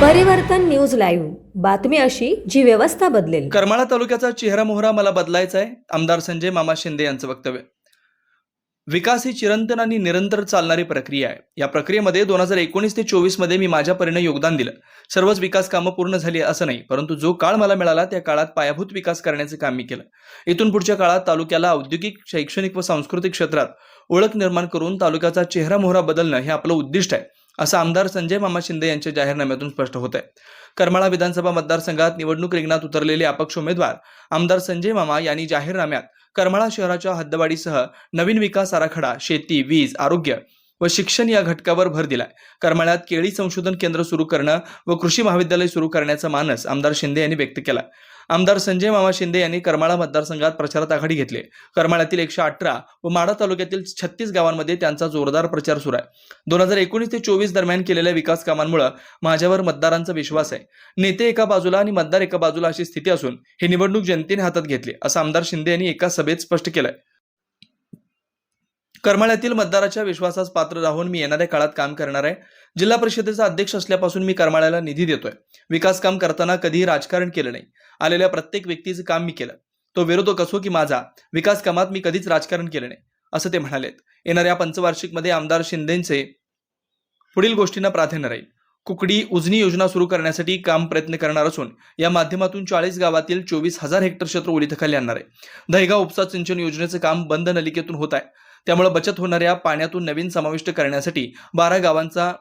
Live. बातमी अशी जी व्यवस्था बदलेल. करमाळा तालुक्याचा चेहरा मोहरा मला बदलायचा आहे आमदार संजय मामा शिंदे यांचं वक्तव्य. विकास ही चिरंतन आणि निरंतर चालणारी प्रक्रिया आहे. या प्रक्रियेमध्ये दोन हजार एकोणीस ते चोवीसमध्ये मी माझ्या परीने योगदान दिलं. सर्वच विकास कामं पूर्ण झाली असं नाही परंतु जो काळ मला मिळाला त्या काळात पायाभूत विकास करण्याचं काम मी केलं. इथून पुढच्या काळात तालुक्याला औद्योगिक शैक्षणिक व सांस्कृतिक क्षेत्रात ओळख निर्माण करून तालुक्याचा चेहरा मोहरा बदलणं हे आपलं उद्दिष्ट आहे. असं आमदार संजय मामा शिंदे यांच्या जाहीरनाम्यातून स्पष्ट होत आहे करमाळा विधानसभा मतदारसंघात निवडणूक रिंगणात उतरलेले अपक्ष उमेदवार आमदार संजय मामा यांनी जाहीरनाम्यात करमाळा शहराच्या हद्दवाढीसह नवीन विकास आराखडा शेती वीज आरोग्य व शिक्षण या घटकावर भर दिलाय. करमाळ्यात केळी संशोधन केंद्र सुरू करणं व कृषी महाविद्यालय सुरू करण्याचा मानस आमदार शिंदे यांनी व्यक्त केला. आमदार संजय मामा शिंदे यांनी करमाळा मतदारसंघात प्रचारात आघाडी घेतली. करमाळ्यातील एकशे अठरा व माडा तालुक्यातील छत्तीस गावांमध्ये त्यांचा जोरदार प्रचार सुरू आहे. दोन हजार एकोणीस ते चोवीस दरम्यान केलेल्या विकास कामांमुळे माझ्यावर मतदारांचा विश्वास आहे. नेते एका बाजूला आणि मतदार एका बाजूला अशी स्थिती असून ही निवडणूक जनतेने हातात घेतली असं आमदार शिंदे यांनी एका सभेत स्पष्ट केलंय. करमाळ्यातील मतदाराच्या विश्वासास पात्र राहून मी येणाऱ्या काळात काम करणार आहे. जिल्हा परिषदेचा अध्यक्ष असल्यापासून मी करमाळ्याला निधी देतोय. विकास काम करताना कधीही राजकारण केलं नाही. आलेल्या प्रत्येक व्यक्तीचं काम मी केलं. तो विरोधक असो की माझा विकास कामात मी कधीच राजकारण केलं नाही असं ते म्हणालेत. येणाऱ्या पंचवार्षिकमध्ये आमदार शिंदेचे पुढील गोष्टींना प्राधान्य राहील. कुकडी उजनी योजना सुरू करण्यासाठी काम प्रयत्न करणार असून या माध्यमातून चाळीस गावातील चोवीस हजार हेक्टर क्षेत्र ओलीतखाली आणणार आहे. दहिगाव उपसा सिंचन योजनेचं काम बंद नलिकेतून होत आहे. त्यामुळे बचत होणाऱ्या पाण्यातून नवीन समाविष्ट करण्यासाठी बारा गावांचा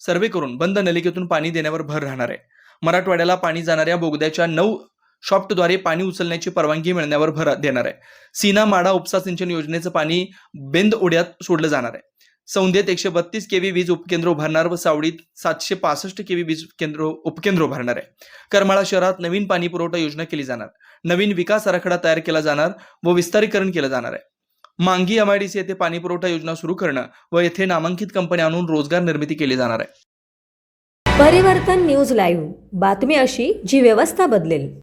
सर्वे करून बंद नलिकेतून पाणी देण्यावर भर राहणार आहे. मराठवाड्याला पाणी जाणाऱ्या बोगद्याच्या नऊ शॉफ्टद्वारे पाणी उचलण्याची परवानगी मिळण्यावर भर देणार आहे. सीना माडा उपसा सिंचन योजनेचं पाणी बेंद ओढ्यात सोडलं जाणार आहे. सौंदेत एकशे बत्तीस केव्ही वीज उपकेंद्र उभारणार व सावडीत सातशे पासष्ट केव्ही वीज केंद्र उपकेंद्र उभारणार आहे. करमाळा शहरात नवीन पाणी पुरवठा योजना केली जाणार. नवीन विकास आराखडा तयार केला जाणार व विस्तारीकरण केलं जाणार आहे. मांगी एमआयडीसी येथे पाणी पुरवठा योजना सुरू करणं व येथे नामांकित कंपन्या आणून रोजगार निर्मिती केली जाणार आहे. परिवर्तन न्यूज लाईव्ह. बातमी अशी जी व्यवस्था बदलेल.